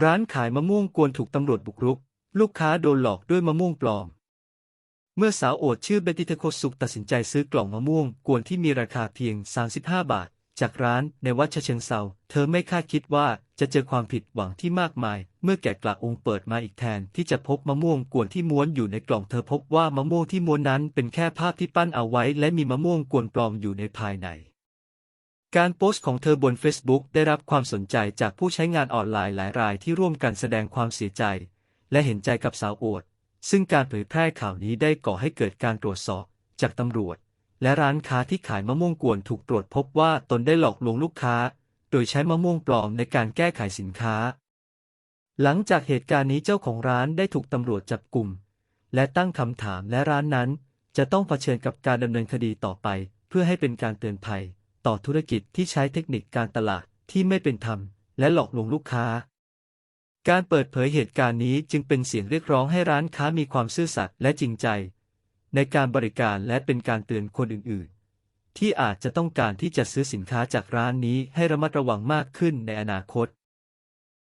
ร้านขายมะม่วงกวนถูกตำรวจบุกรุก ลูกค้าโดนหลอกด้วยมะม่วงปลอม เมื่อสาวโอดชื่อเบติเทโคสุกตัดสินใจซื้อกล่องมะม่วงกวนที่มีราคาเพียง 35 บาท จากร้านในวัดเชิงเซาเธอไม่คาดคิดว่าจะเจอความผิดหวังที่มากมาย เมื่อแกะกละองค์เปิดมาอีกแทน ที่จะพบมะม่วงกวนที่ม้วนอยู่ในกล่องเธอพบว่ามะม่วงที่ม้วนนั้นเป็นแค่ภาพที่ปั้นเอาไว้ และมีมะม่วงกวนปลอมอยู่ในภายใน การโพสต์ของเธอบน Facebook ได้รับความสนใจจากผู้ใช้งานออนไลน์หลายรายที่ร่วมกันแสดงความเสียใจ และเห็นใจกับสาวโอดซึ่งการเผยแพร่ข่าวนี้ได้ก่อให้เกิดการตรวจสอบจากตำรวจ และร้านค้าที่ขายมะม่วงกวนถูกตรวจพบว่าตนได้หลอกลวงลูกค้า โดยใช้มะม่วงปลอมในการแก้ไขสินค้า หลังจากเหตุการณ์นี้เจ้าของร้านได้ถูกตำรวจจับกลุ่ม และตั้งคำถามและร้านนั้น จะต้องเผชิญกับการดำเนินคดีต่อไป เพื่อให้เป็นการเตือนภัย ต่อธุรกิจที่ใช้เทคนิคการตลาดที่ไม่เป็นธรรม และหลอกลวงลูกค้า การเปิดเผยเหตุการณ์นี้จึงเป็นเสียงเรียกร้องให้ร้านค้ามีความซื่อสัตย์และจริงใจ ในการบริการและเป็นการเตือนคนอื่นๆ ที่อาจจะต้องการที่จะซื้อสินค้าจากร้านนี้ให้ระมัดระวังมากขึ้นในอนาคต